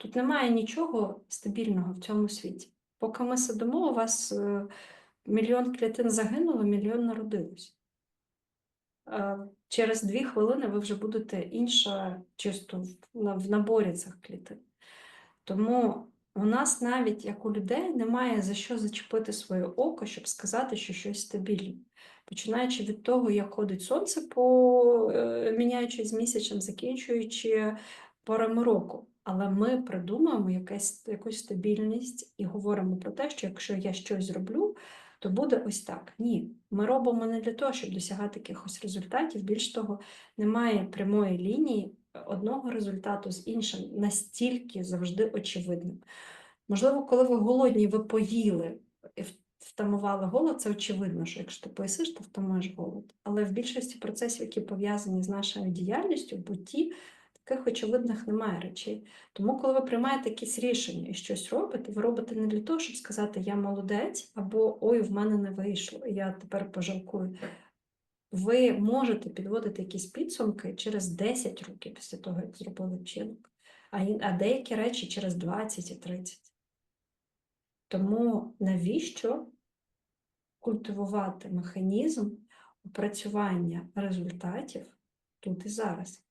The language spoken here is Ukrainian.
Тут немає нічого стабільного в цьому світі. Поки ми сидимо, у вас е, мільйон клітин загинуло, мільйон народилось. Е, Через дві хвилини ви вже будете інша чисто в, на- наборі цих клітин. Тому у нас навіть як у людей немає за що зачепити своє око, щоб сказати, що щось стабільне. Починаючи від того, як ходить сонце, по, е, міняючись з місяцем, закінчуючи порами року. Але ми придумуємо якась, якусь стабільність і говоримо про те, що якщо я щось зроблю, то буде ось так. Ні, ми робимо не для того, щоб досягати якихось результатів. Більш того, немає прямої лінії одного результату з іншим настільки завжди очевидним. Можливо, коли ви голодні, ви поїли і втамували голод, це очевидно, що якщо ти поїсиш, то втамуєш голод. Але в більшості процесів, які пов'язані з нашою діяльністю, в бутті, таких очевидних немає речей. Тому, коли ви приймаєте якісь рішення і щось робите, ви робите не для того, щоб сказати Я молодець, або Ой, в мене не вийшло, я тепер пожалкую. Ви можете підводити якісь підсумки через 10 років після того, як зробили вчинок, а, деякі речі через 20 і 30. Тому навіщо культивувати механізм опрацювання результатів тут і зараз?